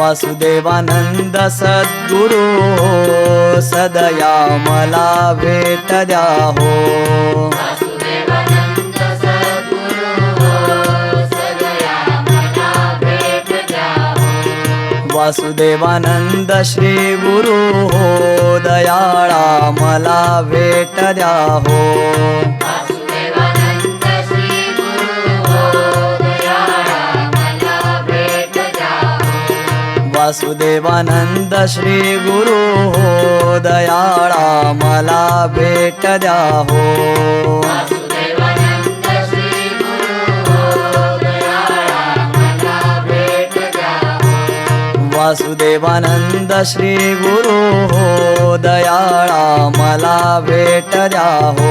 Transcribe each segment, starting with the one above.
वासुदेवानंद सद्गुरु सदया मला भेट द्या हो। सदया मला भेट द्या हो। वासुदेवानंद श्री गुरु हो दयाळा मला भेट द्या हो। वासुदेवानंद श्री गुरु हो दयाळा मला भेट द्या हो. वासुदेवानंद श्री गुरु हो दयाळा मला भेट द्या हो.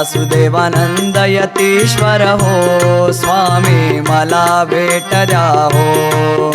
वासुदेवानंद यतीश्वर हो स्वामी मला भेट द्या हो.